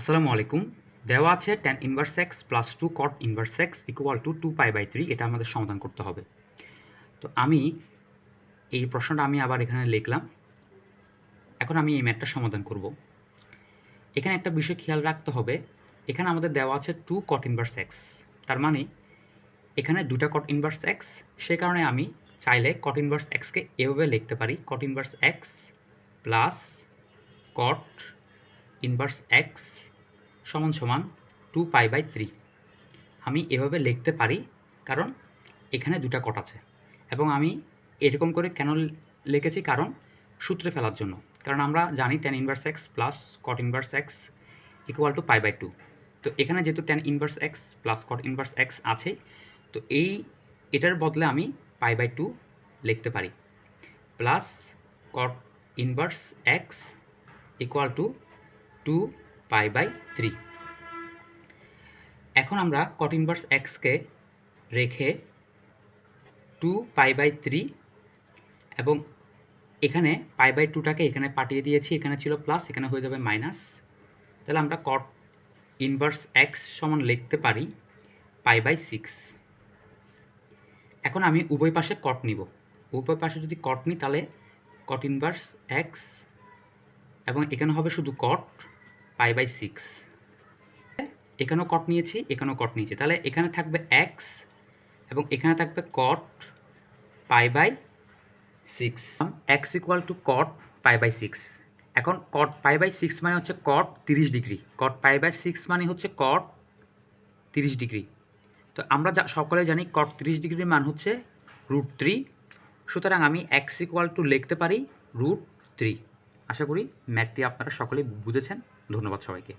আসসালামু আলাইকুম। দেওয়া আছে tan inverse x plus two cot inverse x equal to two pi by three এটা আমাদের সমাধান করতে হবে। তো আমি এই প্রশ্নটা আমি আবার এখানে লিখলাম। এখন আমি এই ম্যাথটা সমাধান করব। এখানে একটা বিষয় খেয়াল রাখতে হবে। এখানে আমাদের দেওয়া আছে টু কট ইনভার্স এক্স তার মানে এখানে দুটা কট ইনভার্স এক্স সেই কারণে আমি চাইলে কট ইনভার্স এক্সকে এভাবে লিখতে পারি। Cot inverse x plus cot inverse x সমান সমান টু পাই বাই থ্রি আমি এভাবে লিখতে পারি, কারণ এখানে দুটা কট আছে। এবং আমি এরকম করে কেন লিখেছি? কারণ সূত্রে ফেলার জন্য। কারণ আমরা জানি tan inverse x plus cot inverse x equal to pi by two তো এখানে যেহেতু tan inverse x plus cot inverse x আছে, তো এই, এটার বদলে আমি পাই বাই টু লিখতে পারি। Plus cot inverse x equal to two pi by three. এখন আমরা কট ইনভার্স এক্সকে রেখে টু পাই বাই থ্রি এবং এখানে পাই বাই টুটাকে এখানে পাঠিয়ে দিয়েছি, এখানে ছিল প্লাস, এখানে হয়ে যাবে মাইনাস। তাহলে আমরা কট ইনভার্স এক্স সমান লিখতে পারি পাই বাই সিক্স। এখন আমি উভয় পাশে কট নিব। উভয় পাশে যদি কট নিই, তাহলে কট ইনভার্স এক্স এবং এখানে হবে শুধু কট। Pi by six. এখানেও কট নিয়েছি, এখানেও কট নিয়েছি। তাহলে এখানে থাকবে এক্স এবং এখানে থাকবে cot pi by six. X equal to cot pi by six. এখন কট পাই বাই সিক্স মানে হচ্ছে কট তিরিশ degree. Cot pi by six মানে হচ্ছে কট তিরিশ ডিগ্রি। তো আমরা যা, সকলে জানি কট তিরিশ ডিগ্রির মান হচ্ছে রুট থ্রি সুতরাং আমি এক্স ইকুয়াল টু লিখতে পারি রুট থ্রি আশা করি ম্যাথটি আপনারা সকলেই বুঝেছেন। ধন্যবাদ সবাইকে।